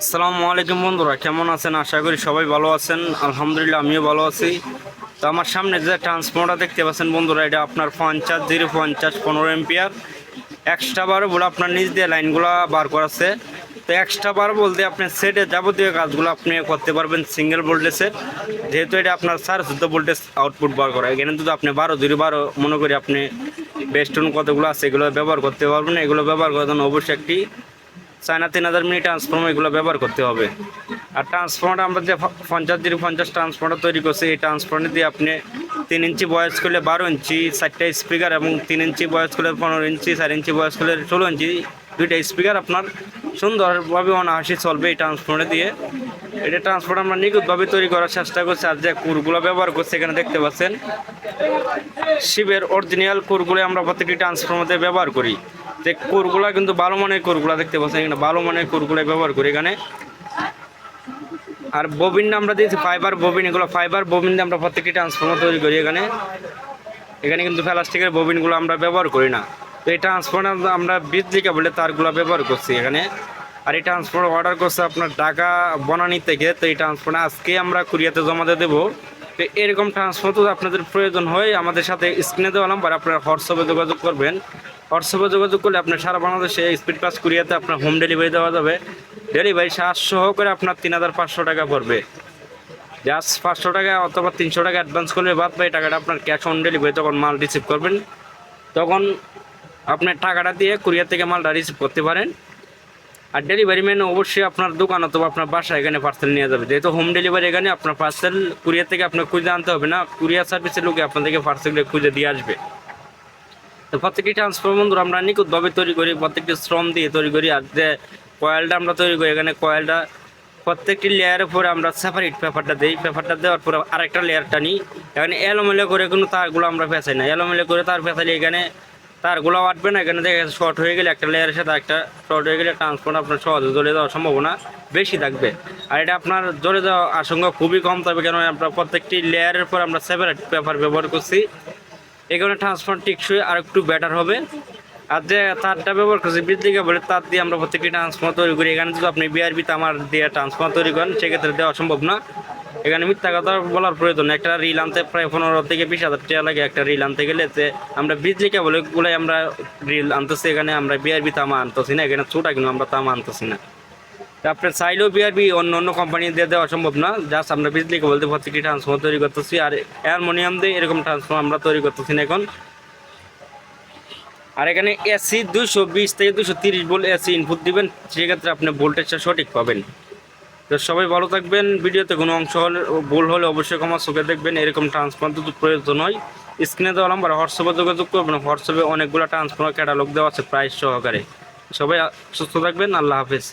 আসসালামু আলাইকুম বন্ধুরা, কেমন আছেন? আশা করি সবাই ভালো আছেন। আলহামদুলিল্লাহ, আমিও ভালো আছি। তো আমার সামনে যে ট্রান্সফর্মারটা দেখতে পাচ্ছেন বন্ধুরা, এটা আপনার পঞ্চাশ, জিরো পঞ্চাশ, পনেরো এম্পিয়ার এক্সট্রা বার বলে আপনার নিচ দিয়ে লাইনগুলো বার করাচ্ছে তো এক্সট্রা বার বলতে আপনি সেটে যাবতীয় কাজগুলো আপনি করতে পারবেন সিঙ্গেল ভোল্টেজের যেহেতু এটা আপনার সাড়ে চোদ্দ ভোল্টেজ আউটপুট বার করা, এখানে যদি আপনি বারো জিরো বারো মনে করি আপনি বেস্টন কতগুলো আছে, এগুলো ব্যবহার করতে পারবেন। এগুলো ব্যবহার করার জন্য অবশ্যই একটি চায়না তিন হাজার মিনিট ট্রান্সফর্মার এগুলো ব্যবহার করতে হবে। আর ট্রান্সফর্মার আমরা যে পঞ্চাশ জিরো পঞ্চাশ ট্রান্সফর্মার তৈরি করছি, এই ট্রান্সফর্মার দিয়ে আপনি তিন ইঞ্চি বয়স করলে বারো ইঞ্চি, চারটা স্পিকার এবং তিন ইঞ্চি বয়স করলে পনেরো ইঞ্চি, চার ইঞ্চি বয়স করলে ষোলো ইঞ্চি, দুইটা স্পিকার আপনার সুন্দরভাবে অনাহাসি চলবে এই ট্রান্সফর্মার দিয়ে। এটা ট্রান্সফর্মার আমরা নিখুঁতভাবে তৈরি করার চেষ্টা করছি, আর যে কুরগুলো ব্যবহার করছি, এখানে দেখতে পাচ্ছেন। শিবের অরিজিনাল কোরগুলো আমরা প্রত্যেকটি ট্রান্সফর্মারে ব্যবহার করি। যে কোরগুলো কিন্তু ভালো মানের কোরগুলো দেখতে পাচ্ছেন, এখানে ভালো মানের কোরগুলো ব্যবহার করি এখানে। আর ববিন আমরা দিয়েছি ফাইবার ববিন, এগুলো ফাইবার ববিন আমরা প্রত্যেকটি ট্রান্সফর্মার তৈরি করি এখানে। এখানে কিন্তু প্লাস্টিকের ববিনগুলো আমরা ব্যবহার করি না। তো এই ট্রান্সফর্মার আমরা বিদ্যুৎ বলে তারগুলো ব্যবহার করছি এখানে। আর এই ট্রান্সফর্মার অর্ডার করছে আপনার ঢাকা বনানি থেকে, তো এই ট্রান্সফর্মার আজকে আমরা কুরিয়াতে জমা দিয়ে দেবো। তো এরকম ট্রান্সফর্মার যদি আপনাদের প্রয়োজন হয়, আমাদের সাথে স্ক্রিনে দেওয়া নাম্বার আপনারা হোয়াটসঅ্যাপে যোগাযোগ করবেন। হোয়াটসঅ্যাপে যোগাযোগ করলে আপনার সারা বাংলাদেশে স্পিড পাস কুরিয়াতে আপনার হোম ডেলিভারি দেওয়া যাবে। ডেলিভারি সাত সহকারে আপনার তিন হাজার পাঁচশো টাকা পড়বে। জাস্ট পাঁচশো টাকা অথবা তিনশো টাকা অ্যাডভান্স করলে বাদ বাই টাকাটা আপনার ক্যাশ অন ডেলিভারি তখন মাল রিসিভ করবেন। তখন আপনার টাকাটা দিয়ে কুরিয়ার থেকে মালটা রিসিভ করতে পারেন। আর ডেলিভারি ম্যান অবশ্যই আপনার দোকান অথবা আপনার বাসা এখানে পার্সেল নিয়ে যাবে। যেহেতু হোম ডেলিভারি এখানে আপনার পার্সেল কুরিয়ার থেকে আপনার খুঁজে আনতে হবে না কুরিয়ার সার্ভিসের লোকে আপনাদেরকে পার্সেলটা খুঁজে দিয়ে আসবে। তো প্রত্যেকটি ট্রান্সফার বন্ধুরা আমরা নিখুঁতভাবে তৈরি করি, প্রত্যেকটি শ্রম দিয়ে তৈরি করি, আর যে কয়েলটা আমরা তৈরি করি, এখানে কয়েলটা প্রত্যেকটি লেয়ারের পরে আমরা সেপারেট পেপারটা দিই। পেপারটা দেওয়ার পরে আরেকটা লেয়ারটা নিই এখানে এলোমেলো করে কোনো তারগুলো আমরা পেঁচাই না। এলোমেলো করে তার পেঁচাইলে এখানে তারগুলো আটবে না, এখানে দেখা দেখে শর্ট হয়ে গেলে একটা লেয়ারের সাথে একটা শর্ট হয়ে গেলে ট্রান্সফর্ম আপনার সহজে জ্বলে যাওয়ার সম্ভাবনা বেশি থাকবে। আর এটা আপনার জ্বলে যাওয়ার আশঙ্কা খুবই কম থাকবে কেন আমরা প্রত্যেকটি লেয়ারের পর আমরা সেপারেট পেপার ব্যবহার করছি। এখানে ট্রান্সফর্ম টিকসই আর একটু বেটার হবে। আর যে তারটা ব্যবহার করছি বিদ্যুৎ বলে তার দিয়ে আমরা প্রত্যেকটি ট্রান্সফার তৈরি করি। এখানে যদি আপনি বিআরবি তামার দিয়ে ট্রান্সফার তৈরি করেন, সেক্ষেত্রে দেওয়া সম্ভব না। এখানে মিথ্যা কথা বলার প্রয়োজন। একটা রিল আনতে প্রায় পনেরো থেকে বিশ হাজার টাকা লাগে একটা রিল আনতে গেলে যে আমরা বিজলি কেবল গুলাই আমরা রিল আনতেছি। এখানে আমরা বিআরবি তামা আনতেছি না। এখানে ছোটা কিন্তু আমরা তামা আনতেছি না। তা আপনার চাইলেও বিআরবি অন্য অন্য কোম্পানি দিয়ে দেওয়া সম্ভব না। জাস্ট আমরা বিজলি কেবল দিয়ে প্রত্যেকটি ট্রান্সফর্মার তৈরি করতেছি। আর অ্যালমোনিয়াম দিয়ে এরকম ট্রান্সফর্মার আমরা তৈরি করতেছি না এখন। আর এখানে এসি দুশো বিশ থেকে দুশো তিরিশ ভোল্ট এসি ইনপুট দিবেন, সেক্ষেত্রে আপনি ভোল্টেজটা সঠিক পাবেন। তো সবাই ভালো থাকবেন, ভিডিওতে কোনো অংশ হলে, ভুল হলে অবশ্যই আমার চোখে দেখবেন, এরকম ট্রান্সফর্মার প্রয়োজন হয়। স্ক্রিনে দেওয়া নাম্বার হোয়াটসঅ্যাপে যোগাযোগ করবেন হোয়াটসঅ্যাপে অনেকগুলো ট্রান্সফর্মার ক্যাটালগ দেওয়া আছে প্রাইস সহকারে। সবাই সুস্থ থাকবেন, আল্লাহ হাফেজ।